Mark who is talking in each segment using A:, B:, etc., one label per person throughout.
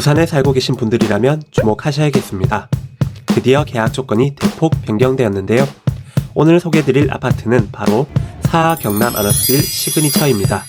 A: 부산에 살고 계신 분들이라면 주목하셔야겠습니다. 드디어 계약 조건이 대폭 변경되었는데요. 오늘 소개드릴 아파트는 바로 사하 경남 아너스빌 시그니처입니다.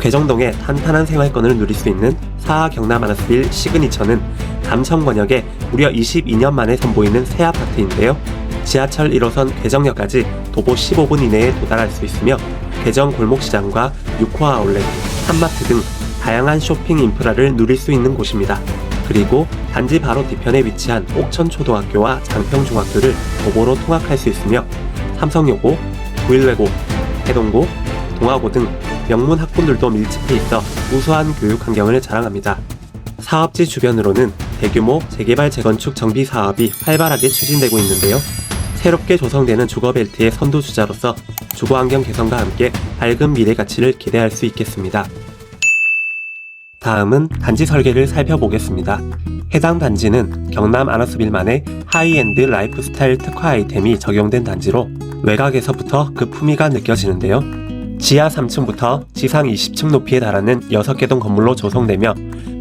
A: 괴정동의 탄탄한 생활권을 누릴 수 있는 사하 경남 아너스빌 시그니처는 감천 권역에 무려 22년 만에 선보이는 새 아파트인데요. 지하철 1호선 괴정역까지 도보 15분 이내에 도달할 수 있으며 괴정 골목시장과 육화 아울렛, 한마트 등 다양한 쇼핑 인프라를 누릴 수 있는 곳입니다. 그리고 단지 바로 뒤편에 위치한 옥천초등학교와 장평중학교를 도보로 통학할 수 있으며 삼성여고, 구일외고, 해동고, 동아고 등 명문 학군들도 밀집해 있어 우수한 교육 환경을 자랑합니다. 사업지 주변으로는 대규모 재개발 재건축 정비 사업이 활발하게 추진되고 있는데요. 새롭게 조성되는 주거벨트의 선두주자로서 주거환경 개선과 함께 밝은 미래 가치를 기대할 수 있겠습니다. 다음은 단지 설계를 살펴보겠습니다. 해당 단지는 경남 아너스빌만의 하이엔드 라이프스타일 특화 아이템이 적용된 단지로 외곽에서부터 그 품위가 느껴지는데요. 지하 3층부터 지상 20층 높이에 달하는 6개 동 건물로 조성되며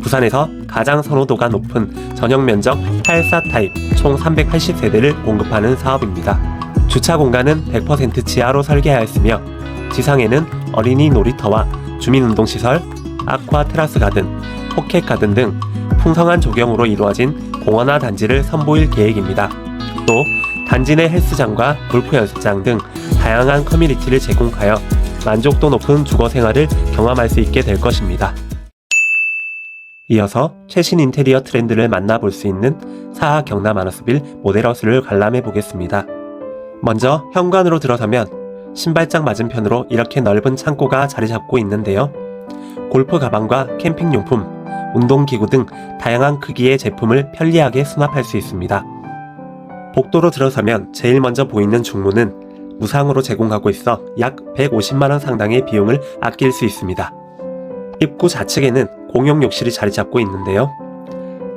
A: 부산에서 가장 선호도가 높은 전용 면적 84 타입 총 380세대를 공급하는 사업입니다. 주차 공간은 100% 지하로 설계하였으며 지상에는 어린이 놀이터와 주민운동시설, 아쿠아 테라스 가든, 포켓 가든 등 풍성한 조경으로 이루어진 공원화 단지를 선보일 계획입니다. 또 단지 내 헬스장과 골프 연습장 등 다양한 커뮤니티를 제공하여 만족도 높은 주거 생활을 경험할 수 있게 될 것입니다. 이어서 최신 인테리어 트렌드를 만나볼 수 있는 사하 경남 아너스빌 모델하우스를 관람해 보겠습니다. 먼저 현관으로 들어서면 신발장 맞은편으로 이렇게 넓은 창고가 자리 잡고 있는데요. 골프 가방과 캠핑 용품, 운동기구 등 다양한 크기의 제품을 편리하게 수납할 수 있습니다. 복도로 들어서면 제일 먼저 보이는 중문은 무상으로 제공하고 있어 약 150만원 상당의 비용을 아낄 수 있습니다. 입구 좌측에는 공용 욕실이 자리 잡고 있는데요.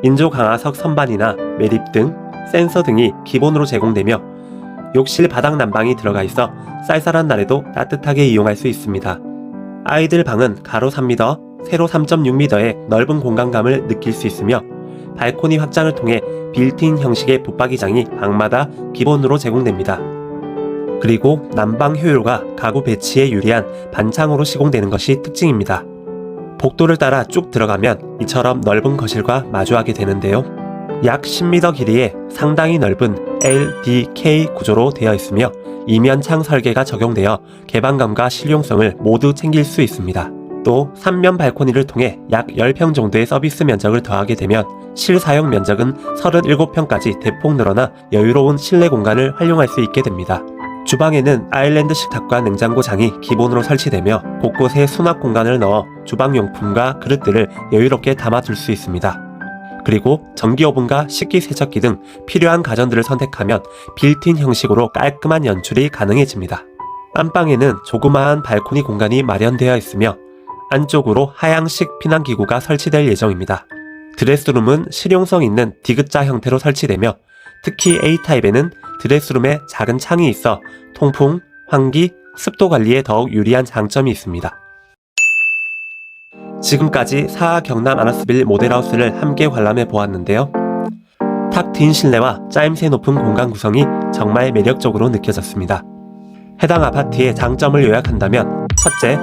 A: 인조 강화석 선반이나 매립 등 센서 등이 기본으로 제공되며 욕실 바닥 난방이 들어가 있어 쌀쌀한 날에도 따뜻하게 이용할 수 있습니다. 아이들 방은 가로 3m, 세로 3.6m의 넓은 공간감을 느낄 수 있으며 발코니 확장을 통해 빌트인 형식의 붙박이장이 방마다 기본으로 제공됩니다. 그리고 난방 효율과 가구 배치에 유리한 반창으로 시공되는 것이 특징입니다. 복도를 따라 쭉 들어가면 이처럼 넓은 거실과 마주하게 되는데요. 약 10m 길이의 상당히 넓은 LDK 구조로 되어 있으며 이면창 설계가 적용되어 개방감과 실용성을 모두 챙길 수 있습니다. 또 3면 발코니를 통해 약 10평 정도의 서비스 면적을 더하게 되면 실사용 면적은 37평까지 대폭 늘어나 여유로운 실내 공간을 활용할 수 있게 됩니다. 주방에는 아일랜드 식탁과 냉장고장이 기본으로 설치되며 곳곳에 수납 공간을 넣어 주방용품과 그릇들을 여유롭게 담아둘 수 있습니다. 그리고 전기오븐과 식기세척기 등 필요한 가전들을 선택하면 빌트인 형식으로 깔끔한 연출이 가능해집니다. 안방에는 조그마한 발코니 공간이 마련되어 있으며 안쪽으로 하향식 피난기구가 설치될 예정입니다. 드레스룸은 실용성 있는 디귿자 형태로 설치되며 특히 A타입에는 드레스룸에 작은 창이 있어 통풍, 환기, 습도 관리에 더욱 유리한 장점이 있습니다. 지금까지 사하 경남 아너스빌 모델하우스를 함께 관람해 보았는데요. 탁 트인 실내와 짜임새 높은 공간 구성이 정말 매력적으로 느껴졌습니다. 해당 아파트의 장점을 요약한다면 첫째,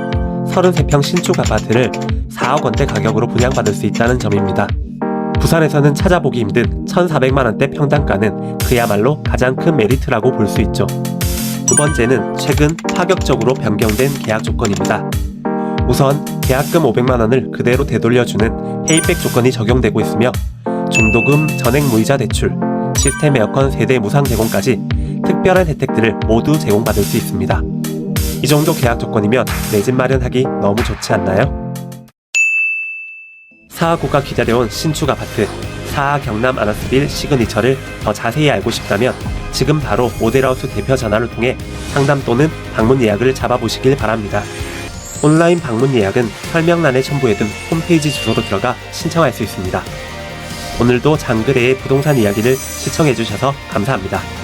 A: 33평 신축 아파트를 4억 원대 가격으로 분양받을 수 있다는 점입니다. 부산에서는 찾아보기 힘든 1,400만원대 평당가는 그야말로 가장 큰 메리트라고 볼 수 있죠. 두 번째는 최근 파격적으로 변경된 계약 조건입니다. 우선 계약금 500만원을 그대로 되돌려주는 페이백 조건이 적용되고 있으며 중도금 전액 무이자 대출, 시스템 에어컨 세대 무상 제공까지 특별한 혜택들을 모두 제공받을 수 있습니다. 이 정도 계약 조건이면 내 집 마련하기 너무 좋지 않나요? 사하고가 기다려온 신축 아파트 사하 경남 아너스빌 시그니처를 더 자세히 알고 싶다면 지금 바로 모델하우스 대표 전화를 통해 상담 또는 방문 예약을 잡아보시길 바랍니다. 온라인 방문 예약은 설명란에 첨부해둔 홈페이지 주소로 들어가 신청할 수 있습니다. 오늘도 장그래의 부동산 이야기를 시청해주셔서 감사합니다.